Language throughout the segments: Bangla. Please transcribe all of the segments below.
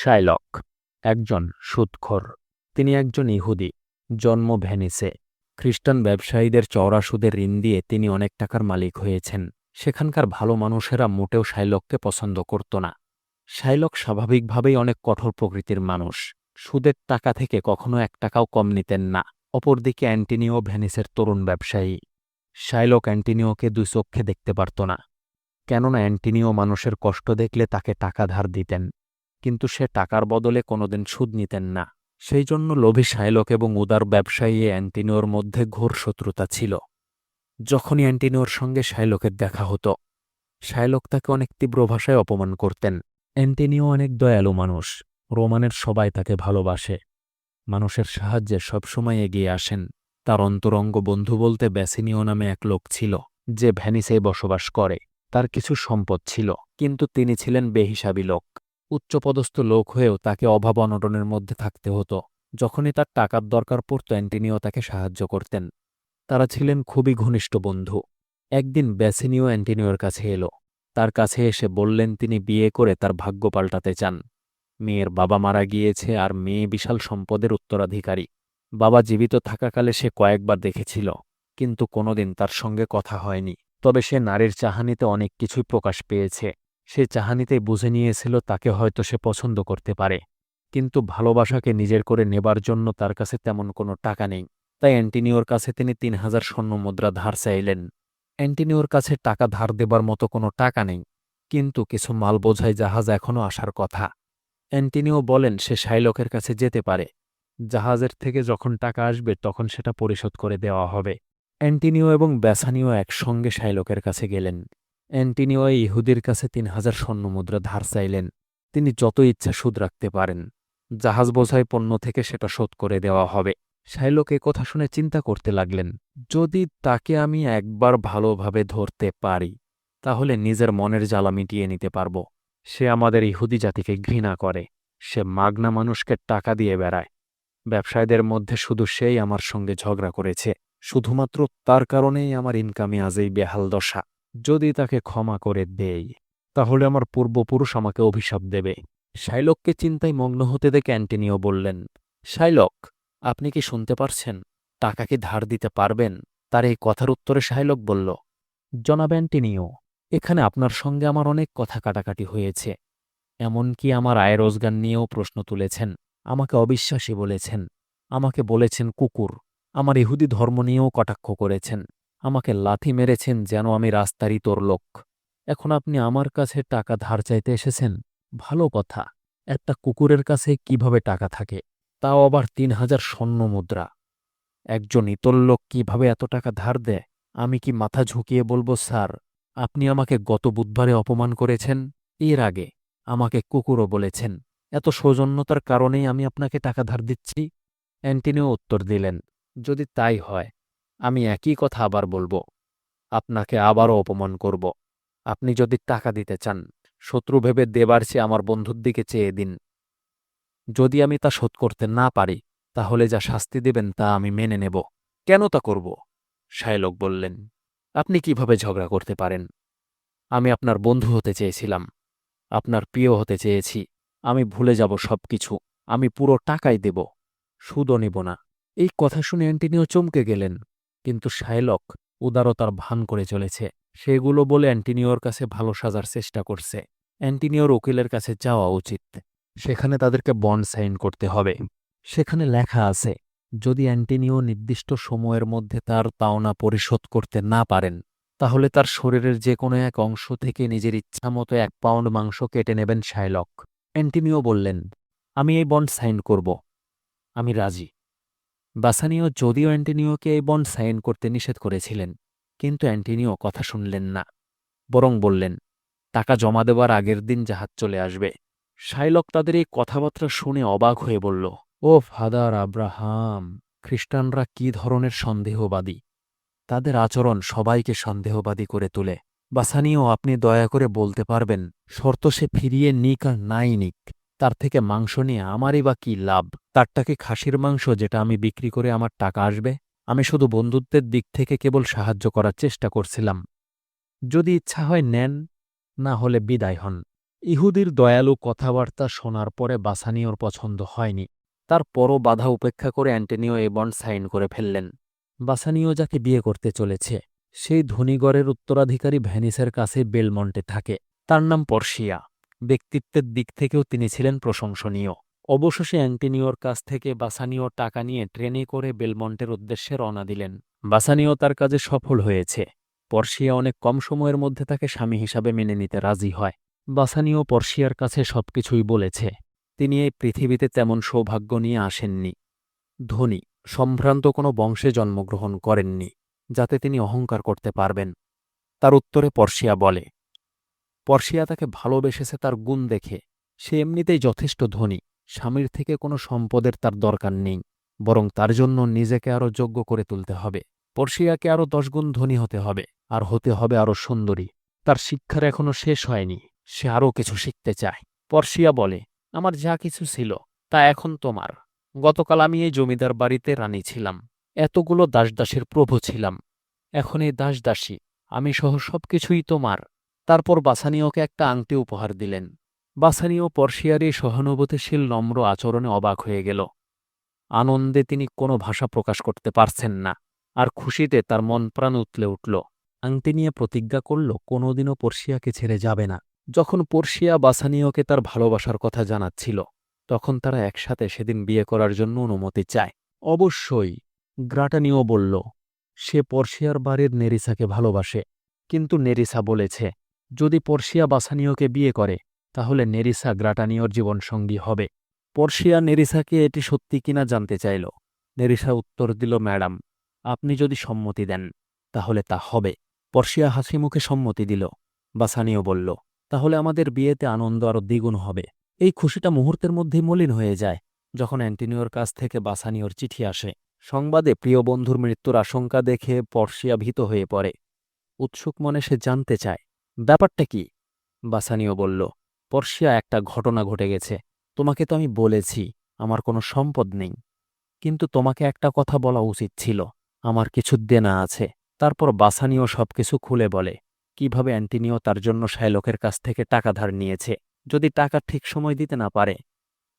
শাইলক, একজন সুদখোর তিনি একজন ইহুদি, জন্ম ভেনিসে। খ্রিস্টান ব্যবসায়ীদের চওড়া সুদের ঋণ দিয়ে তিনি অনেক টাকার মালিক হয়েছেন। সেখানকার ভালো মানুষেরা মোটেও শাইলককে পছন্দ করত না। শাইলক স্বাভাবিকভাবেই অনেক কঠোর প্রকৃতির মানুষ। সুদের টাকা থেকে কখনো এক টাকাও কম নিতেন না। অপরদিকে অ্যান্টিনিও ভেনিসের তরুণ ব্যবসায়ী। শাইলক অ্যান্টিনিওকে দুই চক্ষে দেখতে পারত না। কেননা অ্যান্টিনিও মানুষের কষ্ট দেখলে তাকে টাকা ধার দিতেন। কিন্তু সে টাকার বদলে কোনোদিন সুদ নিতেন না। সেই জন্য লোভী শাইলক এবং উদার ব্যবসায়ী অ্যান্টিনোর মধ্যে ঘোর শত্রুতা ছিল। যখনই অ্যান্টিনোর সঙ্গে শাইলকের দেখা হতো, শাইলক তাকে অনেক তীব্র ভাষায় অপমান করতেন। অ্যান্টিনিও অনেক দয়ালু মানুষ। রোমানের সবাই তাকে ভালোবাসে। মানুষের সাহায্যে সবসময় এগিয়ে আসেন। তার অন্তরঙ্গ বন্ধু বলতে ব্যাসিনিও নামে এক লোক ছিল, যে ভ্যানিসে বসবাস করে। তার কিছু সম্পদ ছিল, কিন্তু তিনি ছিলেন বেহিসাবী লোক। উচ্চপদস্থ লোক হয়েও তাকে অভাব অনটনের মধ্যে থাকতে হতো। যখনই তার টাকার দরকার পড়ত, অ্যান্টিনিও তাকে সাহায্য করতেন। তারা ছিলেন খুবই ঘনিষ্ঠ বন্ধু। একদিন ব্যাসিনিও অ্যান্টিনিওর কাছে এলো। তার কাছে এসে বললেন, তিনি বিয়ে করে তার ভাগ্য পাল্টাতে চান। মেয়ের বাবা মারা গিয়েছে আর মেয়ে বিশাল সম্পদের উত্তরাধিকারী। বাবা জীবিত থাকাকালে সে কয়েকবার দেখেছিল, কিন্তু কোনোদিন তার সঙ্গে কথা হয়নি। তবে সে নারীর চাহানিতে অনেক কিছুই প্রকাশ পেয়েছে। সে চাহানিতে বুঝে নিয়েছিল তাকে হয়তো সে পছন্দ করতে পারে। কিন্তু ভালোবাসাকে নিজের করে নেবার জন্য তার কাছে তেমন কোনো টাকা নেই। তাই অ্যান্টিনিওর কাছে তিনি তিন হাজার স্বর্ণ মুদ্রা ধার চাইলেন। অ্যান্টিনিওর কাছে টাকা ধার দেবার মতো কোনো টাকা নেই। কিন্তু কিছু মাল বোঝাই জাহাজ এখনও আসার কথা। অ্যান্টিনিও বলেন সে শাইলকের কাছে যেতে পারে। জাহাজের থেকে যখন টাকা আসবে তখন সেটা পরিশোধ করে দেওয়া হবে। অ্যান্টিনিও এবং ব্যাসানিও একসঙ্গে শাইলকের কাছে গেলেন। অ্যান্টিনিও ইহুদির কাছে তিন হাজার স্বর্ণমুদ্রা ধার চাইলেন। তিনি যত ইচ্ছা সুদ রাখতে পারেন। জাহাজ বোঝায় পণ্য থেকে সেটা শোধ করে দেওয়া হবে। শাইলক কথা শুনে চিন্তা করতে লাগলেন, যদি তাকে আমি একবার ভালোভাবে ধরতে পারি, তাহলে নিজের মনের জ্বালা মিটিয়ে নিতে পারব। সে আমাদের ইহুদি জাতিকে ঘৃণা করে। সে মাগনা মানুষকে টাকা দিয়ে বেড়ায়। ব্যবসায়ীদের মধ্যে শুধু সেই আমার সঙ্গে ঝগড়া করেছে। শুধুমাত্র তার কারণেই আমার ইনকামে আজ এই বেহাল দশা। যদি তাকে ক্ষমা করে দেই, তাহলে আমার পূর্বপুরুষ আমাকে অভিশাপ দেবে। শাইলককে চিন্তায় মগ্ন হতে দেখে অ্যান্টিনিও বললেন, শাইলক, আপনি কি শুনতে পারছেন? টাকা কি ধার দিতে পারবেন? তার এই কথার উত্তরে শাইলক বলল, জনাব অ্যান্টিনিও, এখানে আপনার সঙ্গে আমার অনেক কথা কাটাকাটি হয়েছে। এমনকি আমার আয় রোজগার নিয়েও প্রশ্ন তুলেছেন, আমাকে অবিশ্বাসী বলেছেন, আমাকে বলেছেন কুকুর, আমার ইহুদি ধর্ম নিয়েও কটাক্ষ করেছেন। আমাকে লাথি মেরেছেন যেন আমি রাস্তারই তোর লোক এখন আপনি আমার কাছে টাকা ধার চাইতে এসেছেন? ভালো কথা। একটা কুকুরের কাছে কীভাবে টাকা থাকে? তাও আবার তিন হাজার স্বর্ণ মুদ্রা। একজন ইতর লোক কীভাবে এত টাকা ধার দেয়? আমি কি মাথা ঝুঁকিয়ে বলব, স্যার? আপনি আমাকে গত বুধবারে অপমান করেছেন। এর আগে আমাকে কুকুরও বলেছেন। এত সৌজন্যতার কারণেই আমি আপনাকে টাকা ধার দিচ্ছি। অ্যান্টিনিও উত্তর দিলেন, যদি তাই হয় আমি একই কথা আবার বলব। আপনাকে আবারও অপমান করব। আপনি যদি টাকা দিতে চান, শত্রু ভেবে দেবার চেয়ে আমার বন্ধুর দিকে চেয়ে দিন। যদি আমি তা শোধ করতে না পারি, তাহলে যা শাস্তি দেবেন তা আমি মেনে নেব। কেন তা করব? শায়লোক বললেন, আপনি কীভাবে ঝগড়া করতে পারেন? আমি আপনার বন্ধু হতে চেয়েছিলাম। আপনার প্রিয় হতে চেয়েছি। আমি ভুলে যাব সব কিছু আমি পুরো টাকাই দেব। সুদও নেব না। এই কথা শুনে অ্যান্টিনিও চমকে গেলেন। কিন্তু শায়লক উদারতার ভান করে চলেছে। সেগুলো বলে অ্যান্টিনিওর কাছে ভালো সাজার চেষ্টা করছে। অ্যান্টিনিওর উকিলের কাছে যাওয়া উচিত। সেখানে তাদেরকে বন্ড সাইন করতে হবে। সেখানে লেখা আছে, যদি অ্যান্টিনিও নির্দিষ্ট সময়ের মধ্যে তার পাওনা পরিশোধ করতে না পারেন, তাহলে তার শরীরের যে কোনো এক অংশ থেকে নিজের ইচ্ছামতো এক পাউন্ড মাংস কেটে নেবেন শায়লক অ্যান্টিনিও বললেন, আমি এই বন্ড সাইন করব। আমি রাজি। বাসানিও যদিও অ্যান্টিনিওকে এই বন্ড সাইন করতে নিষেধ করেছিলেন, কিন্তু অ্যান্টিনিও কথা শুনলেন না, বরং বললেন, টাকা জমা দেওয়ার আগের দিন জাহাজ চলে আসবে। শাইলক তাদের এই কথাবার্তা শুনে অবাক হয়ে বলল, ও ফাদার আব্রাহাম, খ্রিস্টানরা কি ধরনের সন্দেহবাদী? তাদের আচরণ সবাইকে সন্দেহবাদী করে তোলে। বাসানিও, আপনি দয়া করে বলতে পারবেন, শর্ত সে ফিরিয়ে নিক আর নাই নিক। তার থেকে মাংস নিয়ে আমারই বা কি লাভ? তারটাকে খাসির মাংস যেটা আমি বিক্রি করে আমার টাকা আসবে? আমি শুধু বন্ধুত্বের দিক থেকে কেবল সাহায্য করার চেষ্টা করছিলাম। যদি ইচ্ছা হয় নেন, না হলে বিদায় হন। ইহুদির দয়ালু কথাবার্তা শোনার পরে বাসানিওর পছন্দ হয়নি। তার পরও বাধা উপেক্ষা করে অ্যান্টনিও এ বন্ড সাইন করে ফেললেন। বাসানিও যাকে বিয়ে করতে চলেছে, সেই ধনীগড়ের উত্তরাধিকারী ভ্যানিসের কাছে বেলমন্টে থাকে। তার নাম পর্শিয়া। ব্যক্তিত্বের দিক থেকেও তিনি ছিলেন প্রশংসনীয়। অবশেষে অ্যান্টিনিওর কাছ থেকে বাসানিও টাকা নিয়ে ট্রেনে করে বেলমন্টের উদ্দেশ্যে রওনা দিলেন। বাসানিও তার কাজে সফল হয়েছে। পর্শিয়া অনেক কম সময়ের মধ্যে তাকে স্বামী হিসাবে মেনে নিতে রাজি হয়। বাসানিও পর্শিয়ার কাছে সবকিছুই বলেছে। তিনি এই পৃথিবীতে তেমন সৌভাগ্য নিয়ে আসেননি। ধনী, সম্ভ্রান্ত কোনো বংশে জন্মগ্রহণ করেননি, যাতে তিনি অহংকার করতে পারবেন। তার উত্তরে পর্শিয়া বলে পর্শিয়া তাকে ভালোবেসেছে তার গুণ দেখে। সে এমনিতেই যথেষ্ট ধনী। স্বামীর থেকে কোনো সম্পদের তার দরকার নেই। বরং তার জন্য নিজেকে আরও যোগ্য করে তুলতে হবে। পর্শিয়াকে আরও দশগুণ ধনী হতে হবে। আর হতে হবে আরও সুন্দরী। তার শিক্ষার এখনও শেষ হয়নি। সে আরও কিছু শিখতে চায়। পর্শিয়া বলে, আমার যা কিছু ছিল, তা এখন তোমার। গতকাল আমি এই জমিদার বাড়িতে রানী ছিলাম। এতগুলো দাসদাসীর প্রভু ছিলাম। এখন এই দাসদাসী, আমি সহ সব কিছুই তোমার। তারপর বাসানিওকে একটা আংটি উপহার দিলেন। বাসানিও পর্শিয়ার সহানুভূতিশীল নম্র আচরণে অবাক হয়ে গেল। আনন্দে তিনি কোনো ভাষা প্রকাশ করতে পারছেন না, আর খুশিতে তার মন প্রাণ উতলে উঠল। আংটি নিয়ে প্রতিজ্ঞা করল, কোনোদিনও পর্শিয়াকে ছেড়ে যাবে না। যখন পর্শিয়া বাসানিওকে তার ভালোবাসার কথা জানাচ্ছিল, তখন তারা একসাথে সেদিন বিয়ে করার জন্য অনুমতি চায়। অবশ্যই, গ্রাটানিও বলল, সে পর্শিয়ার বাড়ির নেরিসাকে ভালোবাসে, কিন্তু নেরিসা বলেছে যদি পর্শিয়া বাসানিওকে বিয়ে করে, তাহলে নেরিসা গ্রাটানিওর জীবনসঙ্গী হবে। পর্শিয়া নেরিসাকে এটি সত্যি কিনা জানতে চাইল। নেরিসা উত্তর দিল, ম্যাডাম, আপনি যদি সম্মতি দেন, তাহলে তা হবে। পর্শিয়া হাসি মুখে সম্মতি দিল। বাসানিও বলল, তাহলে আমাদের বিয়েতে আনন্দ আরও দ্বিগুণ হবে। এই খুশিটা মুহূর্তের মধ্যেই মলিন হয়ে যায়। যখন অ্যান্টিনিওর কাছ থেকে বাসানিওর চিঠি আসে, সংবাদে প্রিয় বন্ধুর মৃত্যুর আশঙ্কা দেখে পর্শিয়া ভীত হয়ে পড়ে। উৎসুক মনে সে জানতে চায় ব্যাপারটা কি? বাসানিও বলল, পর্শিয়া একটা ঘটনা ঘটে গেছে। তোমাকে তো আমি বলেছি, আমার কোনো সম্পদ নেই। কিন্তু তোমাকে একটা কথা বলা উচিত ছিল, আমার কিছু দেনা আছে। তারপর বাসানিও সবকিছু খুলে বলে, কীভাবে অ্যান্টিনিও তার জন্য শাইলকের কাছ থেকে টাকা ধার নিয়েছে? যদি টাকা ঠিক সময় দিতে না পারে,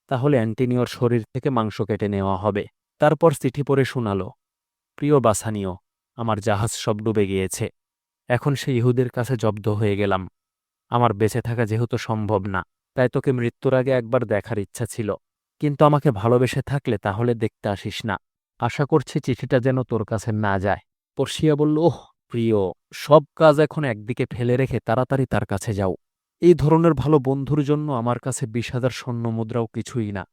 তাহলে অ্যান্টিনিওর শরীর থেকে মাংস কেটে নেওয়া হবে। তারপর চিঠি পড়ে শোনাল, প্রিয় বাসানিও, আমার জাহাজ সব ডুবে গিয়েছে। এখন সে ইহুদের কাছে জব্দ হয়ে গেলাম। আমার বেঁচে থাকা যেহেতু সম্ভব না, তাই তোকে মৃত্যুর আগে একবার দেখার ইচ্ছা ছিল। কিন্তু আমাকে ভালোবেসে থাকলে তাহলে দেখতে আসিস না। আশা করছি চিঠিটা যেন তোর কাছে না যায়। পর্শিয়া বলল, ওহ, প্রিয়, সব কাজ এখন একদিকে ফেলে রেখে তাড়াতাড়ি তার কাছে যাও। এই ধরনের ভালো বন্ধুর জন্য আমার কাছে বিশ হাজার স্বর্ণ মুদ্রাও কিছুই না।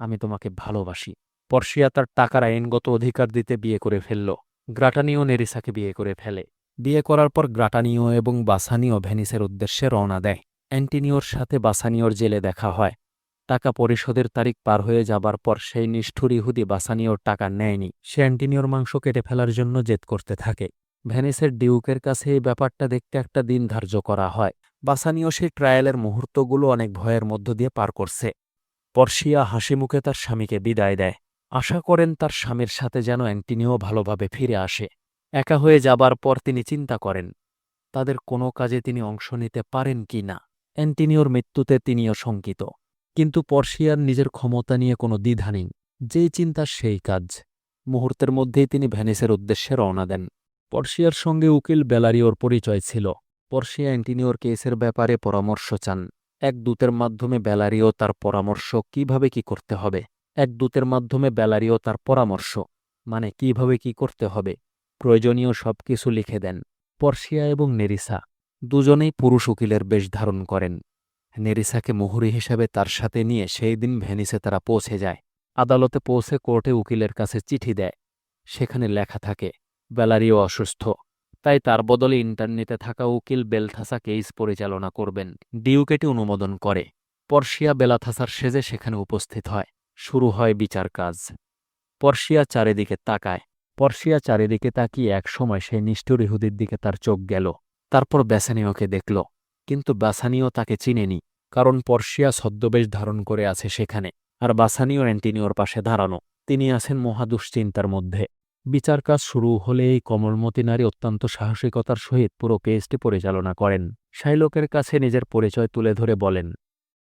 আমি তোমাকে ভালোবাসি। পর্শিয়া তার টাকার আইনগত অধিকার দিতে বিয়ে করে ফেলল। গ্রাটানিও নেরিসাকে বিয়ে করে ফেলে। বিয়ে করার পর গ্রাটানিও এবং বাসানিও ভেনিসের উদ্দেশ্যে রওনা দেয়। অ্যান্টিনিওর সাথে বাসানিওর জেলে দেখা হয়। টাকা পরিশোধের তারিখ পার হয়ে যাবার পর সেই নিষ্ঠুর ইহুদি বাসানিওর টাকা নেয়নি। সে অ্যান্টিনিওর মাংস কেটে ফেলার জন্য জেদ করতে থাকে। ভেনিসের ডিউকের কাছে এই ব্যাপারটা দেখতে একটা দিন ধার্য করা হয়। বাসানিও সেই ট্রায়ালের মুহূর্তগুলো অনেক ভয়ের মধ্য দিয়ে পার করছে। পর্শিয়া হাসি মুখে তার স্বামীকে বিদায় দেয়। আশা করেন তার স্বামীর সাথে যেন অ্যান্টিনিও ভালোভাবে ফিরে আসে। একা হয়ে যাবার পর তিনি চিন্তা করেন, তাদের কোনো কাজে তিনি অংশ নিতে পারেন কি না। অ্যান্টিনিওর মৃত্যুতে তিনিও শঙ্কিত, কিন্তু পর্শিয়ার নিজের ক্ষমতা নিয়ে কোনো দ্বিধা নেই যেই চিন্তা সেই কাজ। মুহূর্তের মধ্যেই তিনি ভ্যানিসের উদ্দেশ্যে রওনা দেন। পর্শিয়ার সঙ্গে উকিল বেলারিওর পরিচয় ছিল। পর্শিয়া অ্যান্টিনিওর কেসের ব্যাপারে পরামর্শ চান। এক দূতের মাধ্যমে বেলারিও তার পরামর্শ কীভাবে কি করতে হবে। এক দূতের মাধ্যমে বেলারিও তার পরামর্শ মানে কীভাবে কি করতে হবে। প্রয়োজনীয় সব কিছু লিখে দেন। পর্শিয়া এবং নেরিসা দুজনেই পুরুষ উকিলের বেশ ধারণ করেন। নেরিসাকে মুহুরি হিসাবে তার সাথে নিয়ে সেই দিন ভেনিসে তারা পৌঁছে যায়। আদালতে পৌঁছে কোর্টে উকিলের কাছে চিঠি দেয়। সেখানে লেখা থাকে, বেলারিও অসুস্থ। তাই তার বদলে ইন্টারনেটে থাকা উকিল বেলথাসা কেস পরিচালনা করবেন। ডিউকেটি অনুমোদন করে। পর্শিয়া বেলাথাসার সেজে সেখানে উপস্থিত হয়। শুরু হয় বিচার কাজ পর্শিয়া চারিদিকে তাকায়। পর্শিয়া চারিদিকে তাকিয়ে এক সময় সেই নিষ্ঠুর ইহুদির দিকে তার চোখ গেল। তারপর ব্যাসানিওকে দেখল। কিন্তু বাসানিও তাকে চিনেনি, কারণ পর্শিয়া ছদ্মবেশ ধারণ করে আছে সেখানে, আর বাসানিও অ্যান্টিনিওর পাশে দাঁড়ানো। তিনি আছেন মহা দুশ্চিন্তার মধ্যে। বিচার কাজ শুরু হলে এই কমলমতি নারী অত্যন্ত সাহসিকতার সহিত পুরো কেসটি পরিচালনা করেন। শাইলকের কাছে নিজের পরিচয় তুলে ধরে বলেন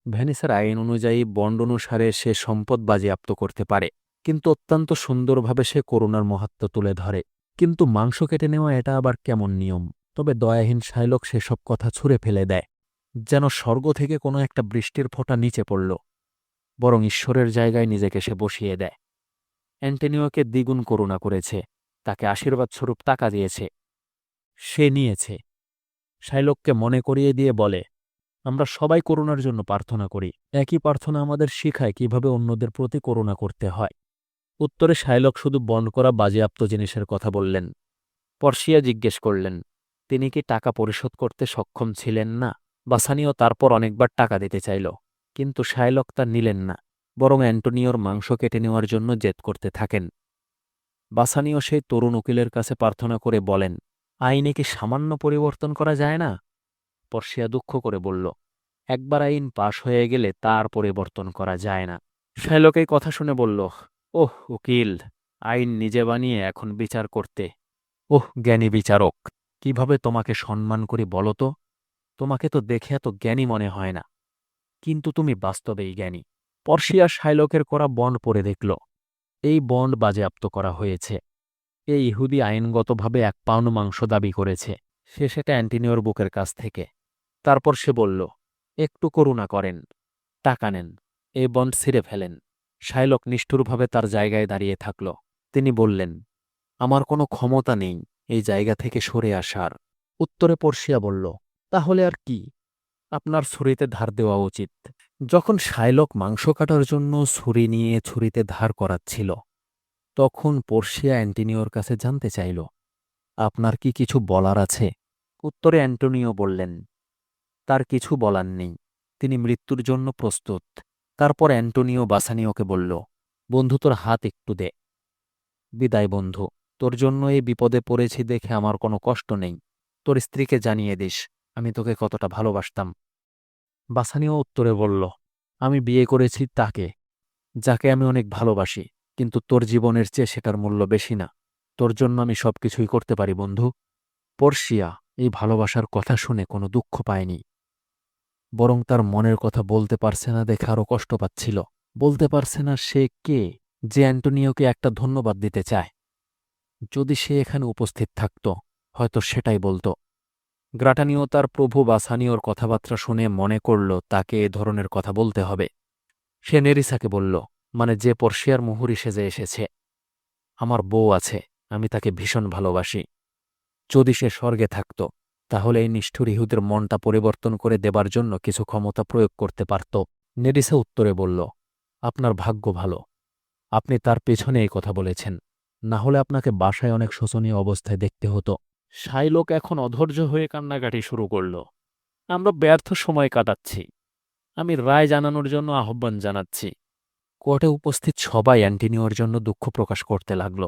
ভ্যানিসের আইন অনুযায়ী বন্ড অনুসারে সে সম্পদ বাজেয়াপ্ত করতে পারে। কিন্তু অত্যন্ত সুন্দরভাবে সে করুণার মহাত্ম তুলে ধরে। কিন্তু মাংস কেটে নেওয়া এটা আবার কেমন নিয়ম? তবে দয়াহীন শাইলক সেসব কথা ছুঁড়ে ফেলে দেয়, যেন স্বর্গ থেকে কোনো একটা বৃষ্টির ফোঁটা নিচে পড়ল, বরং ঈশ্বরের জায়গায় নিজেকে সে বসিয়ে দেয়। অ্যান্টেনিওকে দ্বিগুণ করুণা করেছে, তাকে আশীর্বাদ স্বরূপ টাকা দিয়েছে, সে নিয়েছে। শাইলককে মনে করিয়ে দিয়ে বলে, আমরা সবাই করুণার জন্য প্রার্থনা করি। একই প্রার্থনা আমাদের শিখায় কীভাবে অন্যদের প্রতি করুণা করতে হয়। উত্তরে শাইলক শুধু বন্ড করা বাজেয়াপ্ত জিনিসের কথা বললেন। পর্ষিয়া জিজ্ঞেস করলেন, তিনি কি টাকা পরিশোধ করতে সক্ষম ছিলেন না? বাসানিও তারপর অনেকবার টাকা দিতে চাইল, কিন্তু শাইলক তা নিলেন না, বরং অ্যান্টোনিওর মাংস কেটে নেওয়ার জন্য জেদ করতে থাকেন। বাসানিও সেই তরুণ উকিলের কাছে প্রার্থনা করে বলেন, আইনে কি সামান্য পরিবর্তন করা যায় না? পর্ষিয়া দুঃখ করে বলল, একবার আইন পাশ হয়ে গেলে তার পরিবর্তন করা যায় না। শাইলক এই কথা শুনে বলল ওহ, উকিল, আইন নিজে বানিয়ে এখন বিচার করতে। ওহ, জ্ঞানী বিচারক, কীভাবে তোমাকে সম্মান করি বলো তো? তোমাকে তো দেখে এত জ্ঞানী মনে হয় না। কিন্তু তুমি বাস্তবেই জ্ঞানী। পর্ষিয়া শাইলকের করা বন্ড পড়ে দেখল। এই বন্ড বাজেয়াপ্ত করা হয়েছে। এই ইহুদি আইনগতভাবে এক পাউন্ড মাংস দাবি করেছে। সে সেটা অ্যান্টিনিওর বুকের কাছ থেকে। তারপর সে বলল, একটু করুণা করেন। টাকা নেন। এই বন্ড ছিঁড়ে ফেলেন। শাইলক নিষ্ঠুরভাবে তার জায়গায় দাঁড়িয়ে থাকল। তিনি বললেন, আমার কোনো ক্ষমতা নেই এই জায়গা থেকে সরে আসার। উত্তরে পর্ষিয়া বলল, তাহলে আর কি? আপনার ছুরিতে ধার দেওয়া উচিত। যখন শাইলক মাংস কাটার জন্য ছুরি নিয়ে ছুরিতে ধার করাচ্ছিল, তখন পর্ষিয়া অ্যান্টিনিওর কাছে জানতে চাইল, আপনার কি কিছু বলার আছে? উত্তরে অ্যান্টোনিও বললেন, তার কিছু বলার নেই। তিনি মৃত্যুর জন্য প্রস্তুত। তারপর অ্যান্টোনিও বাসানিওকে বলল, বন্ধু, তোর হাত একটু দে। বিদায়, বন্ধু। তোর জন্য এই বিপদে পড়েছি দেখে আমার কোনো কষ্ট নেই। তোর স্ত্রীকে জানিয়ে দিস, আমি তোকে কতটা ভালোবাসতাম। বাসানিও উত্তরে বলল, আমি বিয়ে করেছি তাকে, যাকে আমি অনেক ভালোবাসি, কিন্তু তোর জীবনের চেয়ে সেটার মূল্য বেশি না। তোর জন্য আমি সব কিছুই করতে পারি, বন্ধু। পর্ষিয়া এই ভালোবাসার কথা শুনে কোনো দুঃখ পায়নি। বরং তার মনের কথা বলতে পারছে না দেখে আরও কষ্ট পাচ্ছিল। বলতে পারছে না সে কে, যে অ্যান্টোনিওকে একটা ধন্যবাদ দিতে চায়। যদি সে এখানে উপস্থিত থাকত, হয়তো সেটাই বলতো। গ্রাটানিও তার প্রভু বাসানিওর কথাবার্তা শুনে মনে করল, তাকে এ ধরনের কথা বলতে হবে। সে নেরিসাকে বলল মানে যে পর্ষিয়ার মুহুরি সেজে এসেছে। আমার বউ আছে, আমি তাকে ভীষণ ভালোবাসি। যদি সে স্বর্গে থাকত তাহলে এই নিষ্ঠুর ইহুদের মনটা পরিবর্তন করে দেবার জন্য কিছু ক্ষমতা প্রয়োগ করতে পারত। নেডিসা উত্তরে বলল, আপনার ভাগ্য ভালো। আপনি তার পেছনে এই কথা বলেছেন। না হলে আপনাকে বাসায় অনেক শোচনীয় অবস্থায় দেখতে হতো শাইলোক এখন অধৈর্য হয়ে কান্নাকাটি শুরু করল। আমরা ব্যর্থ সময় কাটাচ্ছি। আমি রায় জানানোর জন্য আহ্বান জানাচ্ছি কোর্টে উপস্থিত সবাই অ্যান্টিনিওর জন্য দুঃখ প্রকাশ করতে লাগল।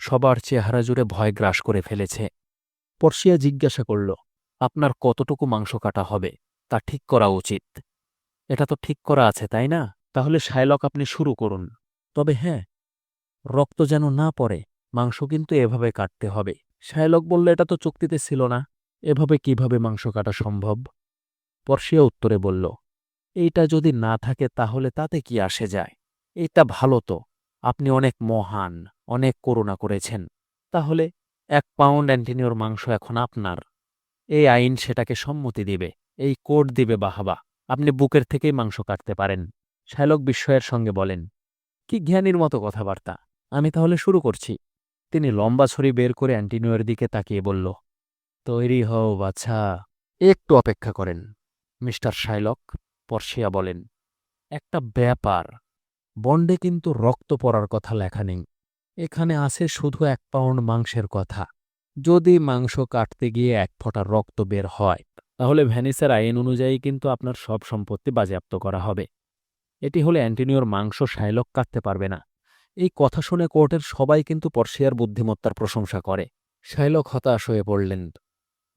সবার চেহারা জুড়ে ভয় গ্রাস করে ফেলেছে। পর্ষিয়া জিজ্ঞাসা করল আপনার কতটুকু মাংস কাটা হবে? তা ঠিক করা উচিত। এটা তো ঠিক করা আছে তাই না? তাহলে শাইলক আপনি শুরু করুন। তবে হ্যাঁ রক্ত যেন না পড়ে মাংস কিন্তু এভাবে কাটতে হবে। শায়লক বলল এটা তো চুক্তিতে ছিল না। এভাবে কীভাবে মাংস কাটা সম্ভব? পর্ষিয়া উত্তরে বলল এইটা যদি না থাকে তাহলে তাতে কি আসে যায়? এইটা ভালো তো। আপনি অনেক মহান অনেক করুণা করেছেন। তাহলে এক পাউন্ড অ্যান্টিনিওর মাংস এখন আপনার। এই আইন সেটাকে সম্মতি দিবে, এই কোড দিবে বাহাবা। আপনি বুকের থেকেই মাংস কাটতে পারেন, শায়লক বিস্ময়ের সঙ্গে বলেন, কি জ্ঞানীর মতো কথাবার্তা, আমি তাহলে শুরু করছি। তিনি লম্বা ছড়ি বের করে অ্যান্টিনিওর দিকে তাকিয়ে বলল, তৈরি হও বাছা। একটু অপেক্ষা করেন, মিস্টার শাইলক পর্ষিয়া বলেন, একটা ব্যাপার, বন্ডে কিন্তু রক্ত পড়ার কথা লেখা নেই। এখানে আছে শুধু এক পাউন্ড মাংসের কথা। যদি মাংস কাটতে গিয়ে এক ফোঁটা রক্ত বের হয়, তাহলে ভ্যানিসের আইন অনুযায়ী কিন্তু আপনার সব সম্পত্তি বাজেয়াপ্ত করা হবে। এটি হলে অ্যান্টিনিওর মাংস শাইলক কাটতে পারবে না। এই কথা শুনে কোর্টের সবাই কিন্তু পর্ষিয়ার বুদ্ধিমত্তার প্রশংসা করে। শাইলক হতাশ হয়ে পড়লেন।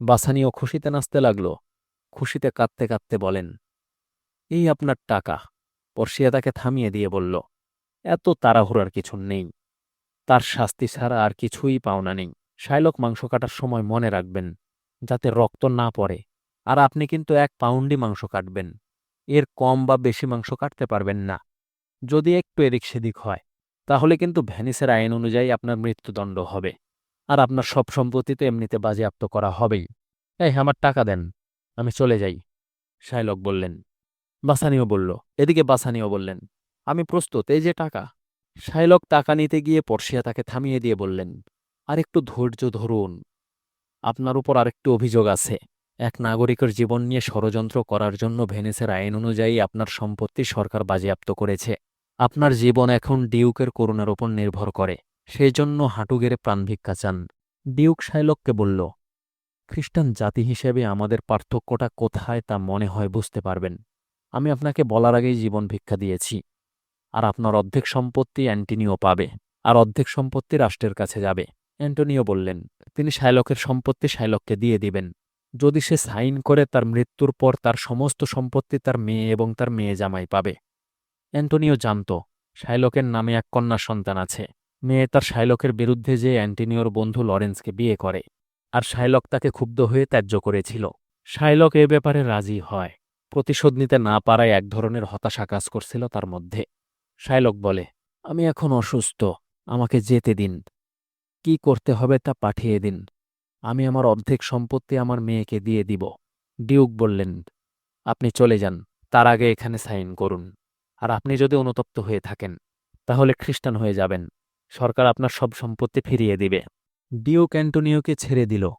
বাসানিও খুশিতে নাচতে লাগল। খুশিতে কাঁদতে কাঁদতে বলেন, এই আপনার টাকা। পর্ষিয়া তাকে থামিয়ে দিয়ে বলল, এত তাড়াহুড়ার কিছু নেই। তার শাস্তি ছাড়া আর কিছুই পাওনা নেই। শাইলক মাংস কাটার সময় মনে রাখবেন, যাতে রক্ত না পড়ে। আর আপনি কিন্তু এক পাউন্ডই মাংস কাটবেন। এর কম বা বেশি মাংস কাটতে পারবেন না। যদি একটু এদিক সেদিক হয়, তাহলে কিন্তু ভ্যানিসের আইন অনুযায়ী আপনার মৃত্যুদণ্ড হবে। আর আপনার সব সম্পত্তি তো এমনিতে বাজেয়াপ্ত করা হবেই। এই, আমার টাকা দেন, আমি চলে যাই। শাইলক বললেন। বাসানিও বলল, এদিকে বাসানিও বললেন, আমি প্রস্তুত, এই যে টাকা। শাইলক টাকা নিতে গিয়ে পর্ষিয়া তাকে থামিয়ে দিয়ে বললেন আর একটু ধৈর্য ধরুন। আপনার উপর আরেকটু অভিযোগ আছে। এক নাগরিকের জীবন নিয়ে ষড়যন্ত্র করার জন্য ভেনিসের আইন অনুযায়ী আপনার সম্পত্তি সরকার বাজেয়াপ্ত করেছে। আপনার জীবন এখন ডিউকের করুণার ওপর নির্ভর করে। সেই জন্য হাঁটু গেড়ে প্রাণভিক্ষা চান। ডিউক শাইলককে বলল, খ্রিস্টান জাতি হিসেবে আমাদের পার্থক্যটা কোথায় তা মনে হয় বুঝতে পারবেন। আমি আপনাকে বলার আগেই জীবন ভিক্ষা দিয়েছি। আর আপনার অর্ধেক সম্পত্তি অ্যান্টিনিও পাবে, আর অর্ধেক সম্পত্তি রাষ্ট্রের কাছে যাবে। অ্যান্টনিও বললেন, তিনি শাইলকের সম্পত্তি শাইলককে দিয়ে দিবেন। যদি সে সাইন করে তার মৃত্যুর পর তার সমস্ত সম্পত্তি তার মেয়ে এবং তার মেয়ে জামাই পাবে। অ্যান্টনিও জানত, শাইলকের নামে এক কন্যা সন্তান আছে। মেয়ে তার শাইলকের বিরুদ্ধে যে অ্যান্টনিওর বন্ধু লরেন্সকে বিয়ে করে, আর শাইলক তাকে ক্ষুব্ধ হয়ে ত্যায্য করেছিল। শাইলক এ ব্যাপারে রাজি হয়, প্রতিশোধ নিতে না পারায় এক ধরনের হতাশা কাজ করছিল তার মধ্যে। শাইলক বলে, আমি এখন অসুস্থ, আমাকে যেতে দিন। কি করতে হবে তা পাঠিয়ে দিন। আমি আমার অর্ধেক সম্পত্তি আমার মেয়েকে দিয়ে দিব। ডিউক বললেন, আপনি চলে যান, তার আগে এখানে সাইন করুন। আর আপনি যদি অনুতপ্ত হয়ে থাকেন, তাহলে খ্রিস্টান হয়ে যাবেন। সরকার আপনার সব সম্পত্তি ফিরিয়ে দিবে। ডিউক অ্যান্টোনিওকে ছেড়ে দিল।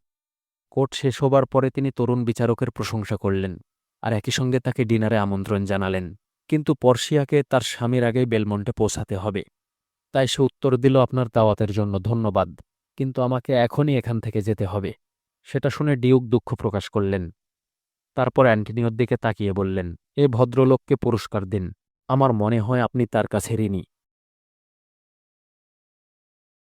কোর্ট শেষ হবার পরে তিনি তরুণ বিচারকের প্রশংসা করলেন আর একই সঙ্গে তাকে ডিনারে আমন্ত্রণ জানালেন। কিন্তু পর্শিয়াকে তার স্বামীর আগেই বেলমন্টে পৌঁছাতে হবে। তাই সে উত্তর দিল, আপনার দাওয়াতের জন্য ধন্যবাদ, কিন্তু আমাকে এখনই এখান থেকে যেতে হবে। সেটা শুনে ডিউক দুঃখ প্রকাশ করলেন। তারপর অ্যান্টনিওর দিকে তাকিয়ে বললেন, এ ভদ্রলোককে পুরস্কার দিন। আমার মনে হয় আপনি তার কাছে ঋণী।